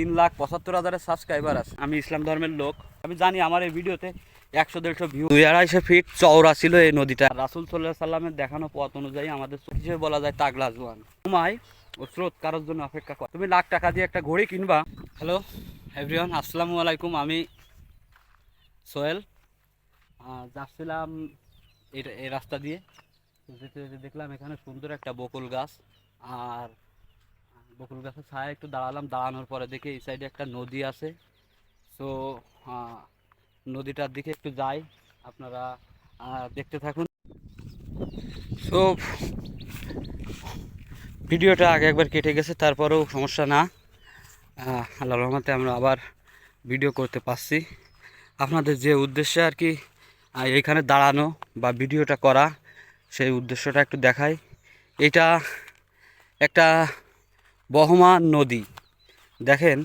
তিন লাখ পঁচাত্তর হাজারের সাবস্ক্রাইবার আছে। আমি ইসলাম ধর্মের লোক। আমি জানি আমার এই ভিডিওতে একশো দেড়শো ভিউ দুই আড়াইশো ফিট চওড়া ছিল এই নদীটা। রাসুল সাল্লাহ সাল্লামের দেখানো পথ অনুযায়ী আমাদের হিসেবে বলা যায় তাগলা জোয়ান। সময় ও স্রোত কারোর জন্য অপেক্ষা কর। তুমি লাখ টাকা দিয়ে একটা ঘড়ি কিনবা। হ্যালো এভরিওয়ান আসসালামু আলাইকুম। আমি সোহেল। যাচ্ছিলাম এই রাস্তা দিয়ে। যেতে যেতে দেখলাম এখানে সুন্দর একটা বকুল গাছ। আর বকুল গাছের ছায়া একটু দাঁড়ালাম, দাঁড়ানোর পরে দেখি এই সাইডে একটা নদী আছে। সো নদীটার দিকে একটু যাই, আপনারা দেখতে থাকুন। সো ভিডিওটা আগে একবার কেটে গেছে, তারপরেও সমস্যা না। আল্লাহ রহমতে আমরা আবার ভিডিও করতে পারছি। আপনাদের যে উদ্দেশ্যে আর কি এইখানে দাঁড়ানো বা ভিডিওটা করা, সেই উদ্দেশ্যটা একটু দেখাই। এটা একটা বহমান নদী। দেখেন,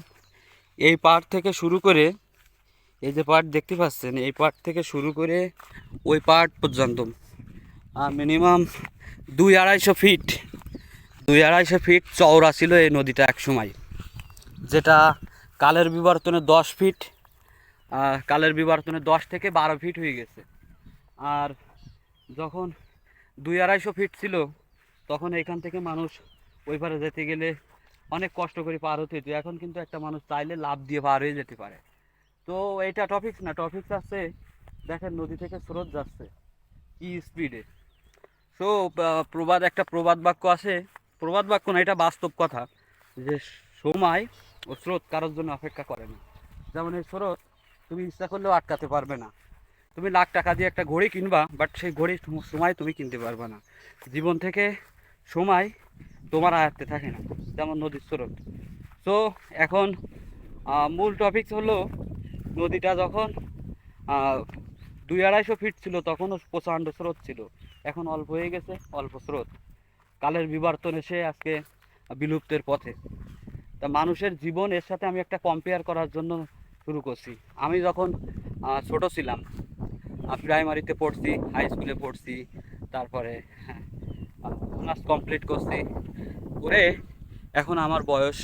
এই পাড় থেকে শুরু করে এই যে পাড় দেখতে পাচ্ছেন, এই পাড় থেকে শুরু করে ওই পাড় পর্যন্ত মিনিমাম দুই আড়াইশো ফিট, দুই আড়াইশো ফিট চওড়া ছিল এই নদীটা এক সময়, যেটা কালের বিবর্তনে দশ ফিট কালের বিবর্তনে দশ থেকে বারো ফিট হয়ে গেছে, আর যখন দুই আড়াইশো ফিট ছিল, তখন এখান থেকে মানুষ ওই পারে যেতে গেলে অনেক কষ্ট করে পার হতে হতো এখন কিন্তু একটা মানুষ চাইলে লাভ দিয়ে পার হয়ে যেতে পারে। তো এটা টপিক্স না টপিক্স আছে, দেখেন নদী থেকে স্রোত যাচ্ছে, কি স্পিডে সো প্রবাদ, একটা প্রবাদ বাক্য আছে। প্রবাদ বাক্য না, এটা বাস্তব কথা যে সময় ও স্রোত কারোর জন্য অপেক্ষা করে না। যেমন এই স্রোত, তুমি ইচ্ছা করলেও আটকাতে পারবে না। তুমি লাখ টাকা দিয়ে একটা ঘড়ি কিনবা বাট সেই ঘড়ি সময় তুমি কিনতে পারবে না। জীবন থেকে সময় তোমার আয়ত্তে থাকে না, যেমন নদীর স্রোত। তো এখন মূল টপিক হলো নদীটা যখন দুই আড়াইশো ফিট ছিল, তখনও প্রচণ্ড স্রোত ছিল। এখন অল্প হয়ে গেছে, অল্প স্রোত। কালের বিবর্তন এসে আজকে বিলুপ্তের পথে। তা মানুষের জীবন এর সাথে আমি একটা কম্পেয়ার করার জন্য শুরু করছি। আমি যখন ছোট ছিলাম প্রাইমারিতে পড়ছি হাই স্কুলে পড়ছি, তারপরে অনার্স কমপ্লিট করছি। করে এখন আমার বয়স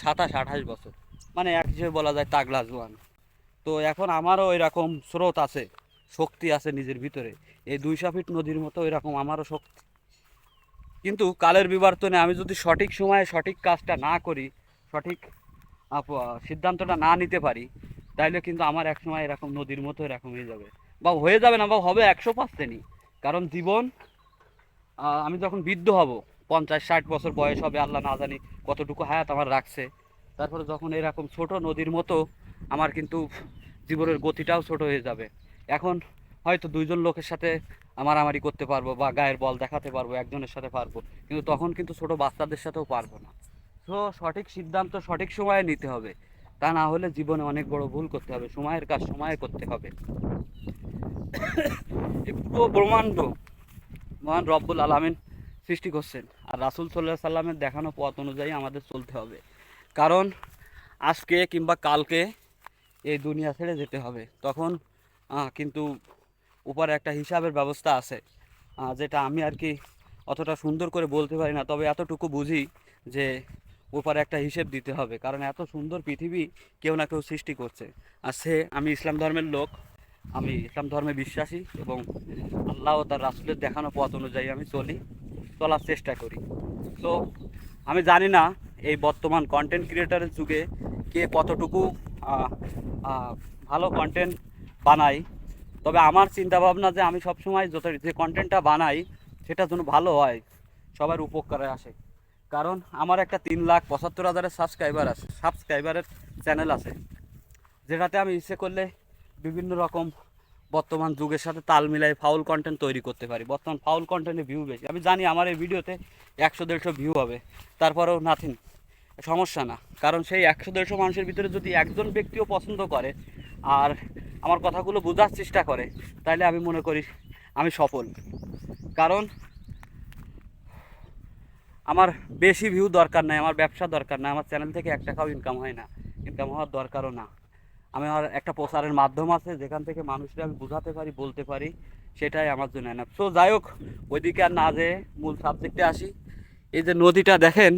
সাতাশ, আঠাশ বছর। মানে এক হিসেবে বলা যায় তাগলা জোয়ান। তো এখন আমারও এরকম স্রোত আছে, শক্তি আছে নিজের ভিতরে। এই দুইশো ফিট নদীর মতো এরকম আমারও শক্তি। কিন্তু কালের বিবর্তনে আমি যদি সঠিক সময়ে সঠিক কাজটা না করি, সঠিক সিদ্ধান্তটা না নিতে পারি, তাইলে কিন্তু আমার এক সময় এরকম নদীর মতো এরকম হয়ে যাবে। বা হয়ে যাবে না, বা হবে একশো পার্সেন্টই কারণ জীবন আমি যখন বৃদ্ধ হব, পঞ্চাশ, ষাট বছর বয়স হবে, আল্লাহ না জানি কতটুকু হায়াত আমার রাখছে। তারপরে যখন এরকম ছোট নদীর মতো আমার কিন্তু জীবনের গতিটাও ছোট হয়ে যাবে। এখন হয়তো দুইজন লোকের সাথে মারামারি করতে পারব বা গায়ের বল দেখাতে পারব, একজনের সাথে পারব, কিন্তু তখন কিন্তু ছোট বাচ্চাদের সাথেও পারব না। তো সঠিক সিদ্ধান্ত সঠিক সময়ে নিতে হবে। তা না হলে জীবনে অনেক বড় ভুল করতে হবে, সময়ের কাজ সময়ে করতে হবে। পুরো ব্রহ্মাণ্ড মহান রব্বুল আলামিন সৃষ্টি করছেন। আর রাসুল সাল্লাহ সাল্লামের দেখানো পথ অনুযায়ী আমাদের চলতে হবে। কারণ আজকে কিংবা কালকে এই দুনিয়া ছেড়ে যেতে হবে। তখন কিন্তু উপরে একটা হিসাবের ব্যবস্থা আছে। যেটা আমি আর কি অতটা সুন্দর করে বলতে পারি না। তবে এতটুকু বুঝি যে উপরে একটা হিসেব দিতে হবে। কারণ এত সুন্দর পৃথিবী কেউ না কেউ সৃষ্টি করছে। আর সে, আমি ইসলাম ধর্মের লোক আমি ইসলাম ধর্মে বিশ্বাসী এবং আল্লাহ ও তার রাসুলের দেখানো পথ অনুযায়ী আমি চলি, চলার চেষ্টা করি। তো আমি জানি না এই বর্তমান কন্টেন্ট ক্রিয়েটারের যুগে কে কতটুকু ভালো কন্টেন্ট বানাই তবে আমার চিন্তা ভাবনা যে আমি সবসময় যত, যে কন্টেন্টটা বানাই সেটা যেন ভালো হয়, সবার উপকারে আসে। কারণ আমার একটা তিন লাখ পঁচাত্তর হাজারের সাবস্ক্রাইবার আছে সাবস্ক্রাইবারের চ্যানেল আছে, যেটাতে আমি ইচ্ছে করলে বিভিন্ন রকম বর্তমান যুগের সাথে তাল মিলাই ফাউল কন্টেন্ট তৈরি করতে পারি। বর্তমান ফাউল কন্টেন্টে ভিউ বেশি। আমি জানি আমার এই ভিডিওতে একশো, দেড়শো ভিউ হবে। তারপরেও নাথিং সমস্যা না। কারণ সেই একশো, দেড়শো মানুষের ভিতরে যদি একজন ব্যক্তিও পছন্দ করে আর আমার কথাগুলো বোঝার চেষ্টা করে, তাহলে আমি মনে করি আমি সফল। কারণ আমার বেশি ভিউ দরকার নাই, আমার ব্যবসা দরকার নাই, আমার চ্যানেল থেকে এক টাকাও ইনকাম হয় না। ইনকাম হওয়ার দরকারও না। আমি আমার একটা প্রচারের মাধ্যম আছে, যেখান থেকে মানুষরা আমি বোঝাতে পারি, বলতে পারি, সেটাই আমার জন্য না সো যাই হোক, ওইদিকে আর না যেয়ে মূল সাবজেক্টে আসি। এই যে নদীটা দেখেন,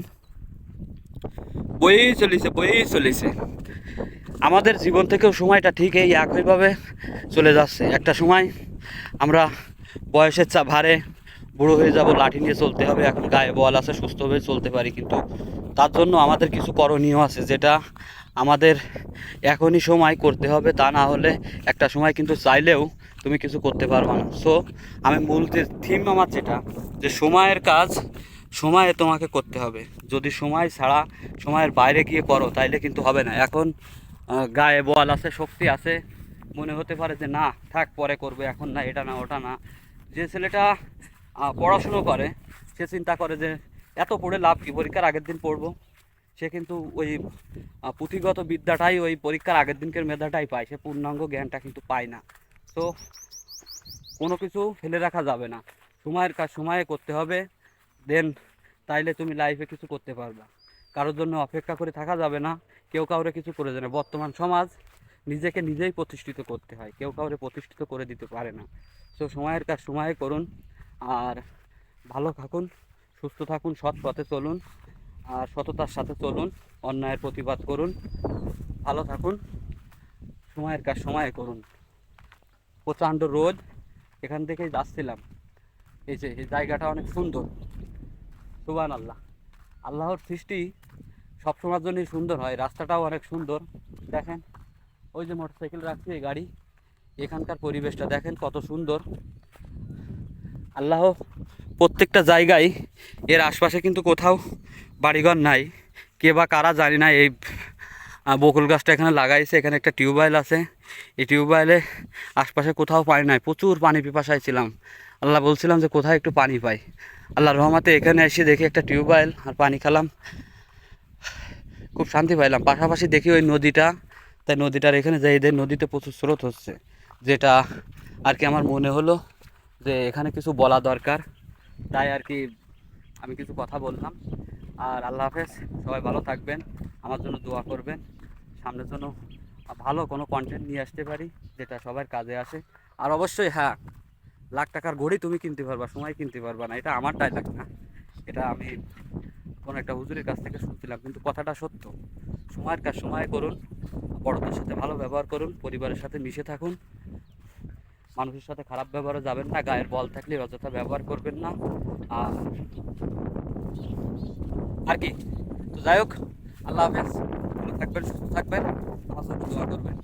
বয়েই চলেছে বয়েই চলেছে। আমাদের জীবন থেকেও সময়টা ঠিক এই একইভাবে চলে যাচ্ছে। একটা সময় আমরা বয়সের চা ভারে বুড়ো হয়ে যাব, লাঠি নিয়ে চলতে হবে, এখন গায়ে বল আছে, সুস্থভাবে চলতে পারি, কিন্তু তার জন্য আমাদের কিছু করণীয় আছে, যেটা আমাদের এখনই সময় করতে হবে, তা না হলে একটা সময় কিন্তু চাইলেও তুমি কিছু করতে পারবে না। সো আমি মূল যে থিম আমার যেটা, যে সময়ের কাজ সময়ে তোমাকে করতে হবে। যদি সময় ছাড়া সময়ের বাইরে গিয়ে করো, তাইলে কিন্তু হবে না। এখন গায়ে বল আছে, শক্তি আছে, মনে হতে পারে যে না, থাক, পরে করবে, এখন না, এটা না, ওটা না। যে ছেলেটা পড়াশুনো করে, সে চিন্তা করে যে এত পড়ে লাভ কি? পরীক্ষার আগের দিন পড়ব। সে কিন্তু ওই পুঁথিগত বিদ্যাটাই ওই পরীক্ষার আগের দিনকের মেধাটাই পায়। সে পূর্ণাঙ্গ জ্ঞানটা কিন্তু পায় না। তো কোনো কিছু ফেলে রাখা যাবে না। সময়ের কাজ সময়ে করতে হবে। দেন তাইলে তুমি লাইফে কিছু করতে পারবে। কারোর জন্য অপেক্ষা করে থাকা যাবে না। কেউ কাউরে কিছু করে না। বর্তমান সমাজ নিজেকে নিজেই প্রতিষ্ঠিত করতে হয়। কেউ কাউরে প্রতিষ্ঠিত করে দিতে পারে না। তো সময়ের কাজ সময়ে করুন। আর ভালো থাকুন, সুস্থ থাকুন, সৎ পথে চলুন। আর সততার সাথে চলুন, অন্যায়ের প্রতিবাদ করুন। ভালো থাকুন, সময়ের কাজ সময়ে করুন। প্রচণ্ড রোদ, এখান থেকেই যাচ্ছিলাম। এই যে, এই জায়গাটা অনেক সুন্দর। সুবান আল্লাহ আল্লাহর সৃষ্টি সবসময়ের জন্যই সুন্দর হয়, রাস্তাটাও অনেক সুন্দর। দেখেন, ওই যে মোটরসাইকেল রাখছে, এই গাড়ি। এখানকার পরিবেশটা দেখেন, কত সুন্দর। আল্লাহ প্রত্যেকটা জায়গায়, এর আশপাশে কিন্তু কোথাও বাড়িঘর নাই। কে বা কারা জানি না, এই বকুল গাছটা এখানে লাগাইছে, এখানে একটা টিউবওয়েল আছে। এই টিউবওয়েলে আশপাশে কোথাও পানি নাই, প্রচুর পানি পিপাসায় ছিলাম আল্লাহ বলছিলাম যে কোথায় একটু পানি পাই। আল্লাহ রহমাতে এখানে এসে দেখি একটা টিউবওয়েল আর পানি খেলাম। খুব শান্তি পাইলাম। পাশাপাশি দেখি ওই নদীটা, তাই নদীটার এখানে যাই দেয় নদীতে প্রচুর স্রোত হচ্ছে। যেটা আর কি আমার মনে হলো যে এখানে কিছু বলা দরকার। তাই আর কি আমি কিছু কথা বললাম। আর আল্লাহ হাফেজ, সবাই ভালো থাকবেন, আমার জন্য দোয়া করবেন। সামনের জন্য ভালো কোনো কন্টেন্ট নিয়ে আসতে পারি, যেটা সবার কাজে আসে। আর অবশ্যই হ্যাঁ লাখ টাকার ঘড়ি তুমি কিনতে পারবা, সময় কিনতে পারবা না, এটা আমার ডায়লগ না। এটা আমি কোনো একটা হুজুরের কাছ থেকে শুনছিলাম, কিন্তু কথাটা সত্য। সময়ের কাজ, সময় করুন, বড়দের সাথে ভালো ব্যবহার করুন, পরিবারের সাথে মিশে থাকুন। মানুষের সাথে খারাপ ব্যবহারও যাবেন না, গায়ের বল থাকলে অযথা ব্যবহার করবেন না। আর কি? তো যাই হোক, আল্লাহ হাফেজ। থাকবেন, সুস্থ থাকবেন। আমার সাথে দোয়া করবেন।